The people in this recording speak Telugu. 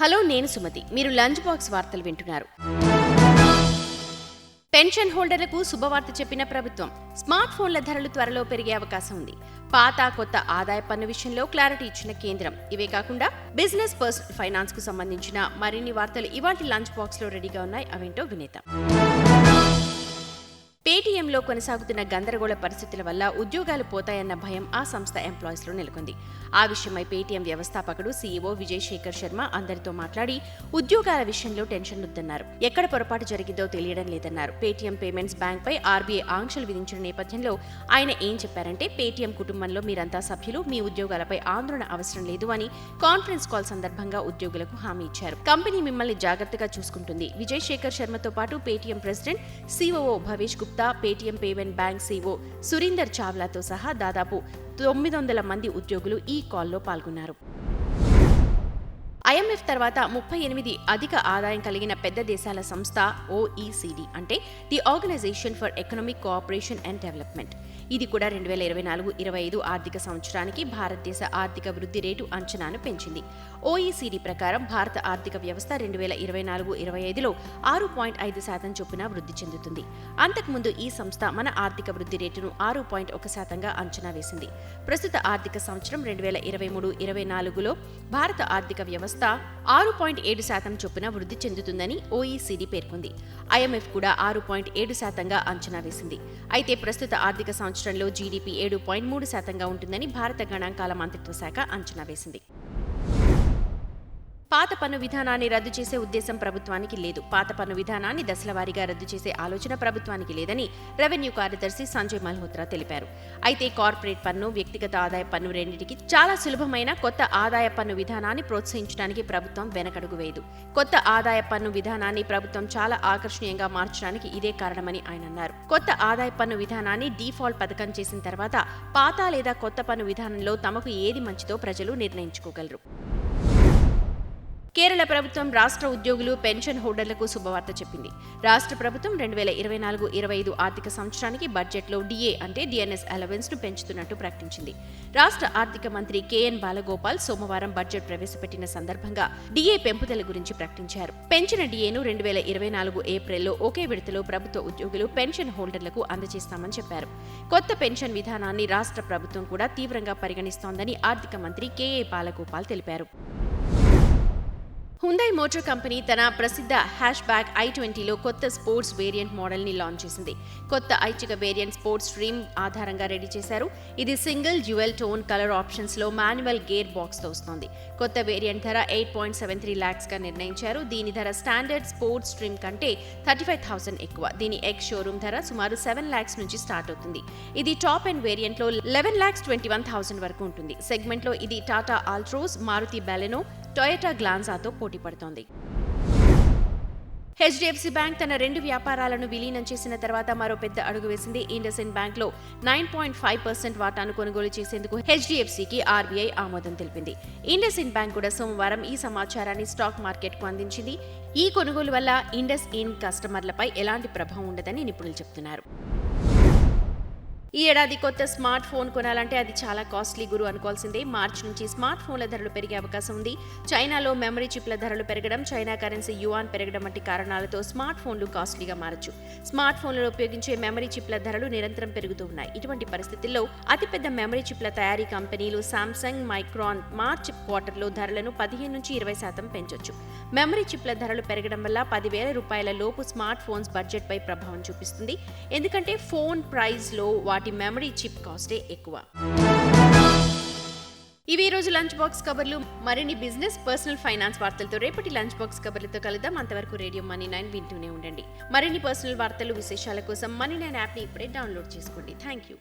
హలో నేను సుమతి. మీరు లంచ్ బాక్స్ వార్తలు వింటున్నారు. పెన్షన్ హోల్డర్లకు శుభవార్త చెప్పిన ప్రభుత్వం. స్మార్ట్ ఫోన్ల ధరలు త్వరలో పెరిగే అవకాశం ఉంది. పాత కొత్త ఆదాయ పన్ను విషయంలో క్లారిటీ ఇచ్చిన కేంద్రం. ఇవే కాకుండా బిజినెస్ పర్సనల్ ఫైనాన్స్కు సంబంధించిన మరిన్ని వార్తలు ఇవాటి లంచ్ బాక్స్లో రెడీగా ఉన్నాయి. అవేంటో వినేతాం పేటీఎంలో కొనసాగుతున్న గందరగోళ పరిస్థితుల వల్ల ఉద్యోగాలు పోతాయన్న భయం ఆ సంస్థ ఎంప్లాయీస్లో నెలకొంది. ఆ విషయమై పేటీఎం వ్యవస్థాపకుడు సీఈఓ విజయ్ శేఖర్ శర్మ అందరితో మాట్లాడి ఉద్యోగాల విషయంలో టెన్షన్ వద్దన్నారు. ఎక్కడ పొరపాటు జరిగిందో తెలియడం లేదన్నారు. పేటీఎం పేమెంట్స్ బ్యాంక్పై ఆర్బీఐ ఆంక్షలు విధించిన నేపథ్యంలో ఆయన ఏం చెప్పారంటే పేటీఎం కుటుంబంలో మీరంతా సభ్యులు మీ ఉద్యోగాలపై ఆందోళన అవసరం లేదు అని కాన్ఫరెన్స్ కాల్ సందర్భంగా ఉద్యోగులకు హామీ ఇచ్చారు. కంపెనీ మిమ్మల్ని జాగ్రత్తగా చూసుకుంటుంది. విజయ్ శేఖర్ శర్మతో పాటు Paytm president COO Bhavesh Gupta Paytm payment bank CEO Surinder చావ్లాతో సహా దాదాపు తొమ్మిది వందల మంది ఉద్యోగులు ఈ కాల్లో పాల్గొన్నారు. ఐఎంఎఫ్ తర్వాత ముప్పై ఎనిమిది అధిక ఆదాయం కలిగిన పెద్ద దేశాల సంస్థ ఓఈసీడీ అంటే the organisation for economic cooperation and development. ఇది కూడా రెండు వేల ఇరవై నాలుగు ఇరవై ఐదు ఆర్థిక సంవత్సరానికి భారతదేశ ఆర్థిక వృద్ధి రేటు అంచనాను పెంచింది. ఓఈసీడీ ప్రకారం భారత ఆర్థిక వ్యవస్థ రెండు వేల ఇరవై నాలుగు ఇరవై ఐదులో ఆరు పాయింట్ ఐదు శాతం చొప్పున వృద్ధి చెందుతుంది. అంతకుముందు ఈ సంస్థ మన ఆర్థిక వృద్ధి రేటును ఆరు పాయింట్ ఒక శాతంగా అంచనా వేసింది. ప్రస్తుత ఆర్థిక సంవత్సరం రెండు వేల ఇరవై మూడు ఇరవై నాలుగులో భారత ఆర్థిక వ్యవస్థ ఆరు పాయింట్ ఏడు శాతం చొప్పున వృద్ధి చెందుతుందని ఓఈసీడీ పేర్కొంది. ఐఎంఎఫ్ కూడా ఆరు పాయింట్ ఏడు శాతంగా అంచనా వేసింది. అయితే ప్రస్తుత ఆర్థిక సంవత్సరంలో జీడీపీ ఏడు పాయింట్ మూడు శాతంగా ఉంటుందని భారత గణాంకాల మంత్రిత్వ శాఖ అంచనా వేసింది. పాత పన్ను విధానాన్ని రద్దు చేసే ఉద్దేశం ప్రభుత్వానికి లేదు. పాత పన్ను విధానాన్ని దశలవారీగా రద్దు చేసే ఆలోచన ప్రభుత్వానికి లేదని రెవెన్యూ కార్యదర్శి సంజయ్ మల్హోత్రా తెలిపారు. అయితే కార్పొరేట్ పన్ను వ్యక్తిగత ఆదాయ పన్ను రెండింటికి చాలా సులభమైన కొత్త ఆదాయ పన్ను విధానాన్ని ప్రోత్సహించడానికి ప్రభుత్వం వెనకడుగు వేయదు. కొత్త ఆదాయ పన్ను విధానాన్ని ప్రభుత్వం చాలా ఆకర్షణీయంగా మార్చడానికి ఇదే కారణమని ఆయన అన్నారు. కొత్త ఆదాయ పన్ను విధానాన్ని డీఫాల్ట్ పథకం చేసిన తర్వాత పాత లేదా కొత్త పన్ను విధానంలో తమకు ఏది మంచిదో ప్రజలు నిర్ణయించుకోగలరు. కేరళ ప్రభుత్వం రాష్ట్ర ఉద్యోగులు పెన్షన్ హోల్డర్లకు శుభవార్త చెప్పింది. రాష్ట్ర ప్రభుత్వం రెండు వేల ఇరవై నాలుగు ఇరవై ఐదు ఆర్థిక సంవత్సరానికి బడ్జెట్లో డిఏ అంటే డిఎన్ఎస్ అలవెన్స్ను పెంచుతున్నట్టు ప్రకటించింది. రాష్ట్ర ఆర్థిక మంత్రి కెఎన్ బాలగోపాల్ సోమవారం బడ్జెట్ ప్రవేశపెట్టిన సందర్భంగా డిఏ పెంపుదల గురించి ప్రకటించారు. పెంచిన డిఏను రెండు వేల ఇరవై నాలుగు ఏప్రిల్లో ఒకే విడతలో ప్రభుత్వ ఉద్యోగులు పెన్షన్ హోల్డర్లకు అందజేస్తామని చెప్పారు. కొత్త పెన్షన్ విధానాన్ని రాష్ట్ర ప్రభుత్వం కూడా తీవ్రంగా పరిగణిస్తోందని ఆర్థిక మంత్రి కెఏ బాలగోపాల్ తెలిపారు. హుందాయ్ మోటార్ కంపెనీ తన ప్రసిద్ధ హ్యాష్ బ్యాగ్ ఐ ట్వంటీలో కొత్త స్పోర్ట్స్ వేరియంట్ మోడల్ని లాంచ్ చేసింది. కొత్త ఐచ్ఛిక వేరియంట్ స్పోర్ట్స్ స్ట్రీమ్ ఆధారంగా రెడీ చేశారు. ఇది సింగిల్ డ్యువెల్ టోన్ కలర్ ఆప్షన్స్లో మాన్యువల్ గేర్ బాక్స్తో కొత్త వేరియంట్ ధర ఎయిట్ పాయింట్ సెవెన్ త్రీ ల్యాక్స్గా నిర్ణయించారు. దీని ధర స్టాండర్డ్ స్పోర్ట్స్ స్ట్రీమ్ కంటే థర్టీ ఫైవ్ థౌసండ్ ఎక్కువ. దీని ఎక్స్ షోరూమ్ ధర సుమారు సెవెన్ ల్యాక్స్ నుంచి స్టార్ట్ అవుతుంది. ఇది top and వేరియంట్లో eleven lakhs twenty one thousand వరకు ఉంటుంది. సెగ్మెంట్లో ఇది Tata Altroz Maruti Baleno Toyota గ్లాన్సాతో పోటీ పడుతోంది. హెచ్డిఎఫ్సి బ్యాంక్ తన రెండు వ్యాపారాలను విలీనం చేసిన తర్వాత మరో పెద్ద అడుగు వేసింది. ఇండస్ఇండ్ బ్యాంక్లో నైన్ పాయింట్ ఫైవ్ పర్సెంట్ వాటాను కొనుగోలు చేసేందుకు హెచ్డిఎఫ్సికి ఆర్బీఐ ఆమోదం తెలిపింది. ఇండస్ఇండ్ బ్యాంక్ కూడా సోమవారం ఈ సమాచారాన్ని స్టాక్ మార్కెట్కు అందించింది. ఈ కొనుగోలు వల్ల ఇండస్ ఇన్ కస్టమర్లపై ఎలాంటి ప్రభావం ఉండదని నిపుణులు చెబుతున్నారు ఈ ఏడాది కొత్త స్మార్ట్ ఫోన్ కొనాలంటే అది చాలా కాస్ట్లీ గురు అనుకోవాల్సిందే. మార్చి నుంచి స్మార్ట్ ఫోన్ల ధరలు పెరిగే అవకాశం ఉంది. చైనాలో మెమరీ చిప్ల ధరలు పెరగడం చైనా కరెన్సీ యువాన్ పెరగడం వంటి కారణాలతో స్మార్ట్ ఫోన్లు కాస్ట్లీగా మారచ్చు. స్మార్ట్ ఫోన్లలో ఉపయోగించే మెమరీ చిప్ల ధరలు నిరంతరం పెరుగుతూ ఉన్నాయి. ఇటువంటి పరిస్థితుల్లో అతిపెద్ద మెమరీ చిప్ల తయారీ కంపెనీలు సామ్సంగ్ మైక్రాన్ మార్చ్ క్వార్టర్లో ధరలను పదిహేను నుంచి ఇరవై శాతం పెంచొచ్చు. మెమరీ చిప్ల ధరలు పెరగడం వల్ల పదివేల రూపాయల లోపు స్మార్ట్ ఫోన్స్ బడ్జెట్పై ప్రభావం చూపిస్తుంది. ఎందుకంటే ఫోన్ ప్రైస్లో వాటి మెమరీ చిప్ కాస్టే ఎక్కువ. ఇవి ఈ రోజు లంచ్ బాక్స్ కబర్లు. మరిన్ని బిజినెస్ పర్సనల్ ఫైనాన్స్ వార్తలతో రేపటి లంచ్ బాక్స్ కబర్లతో కలుద్దాం. అంతవరకు రేడియో మనీ నైన్ వింటూనే ఉండండి. మరిన్ని పర్సనల్ వార్తలు విశేషాల కోసం మనీ నైన్ యాప్ని ఇప్పుడే డౌన్లోడ్ చేసుకోండి. Thank you.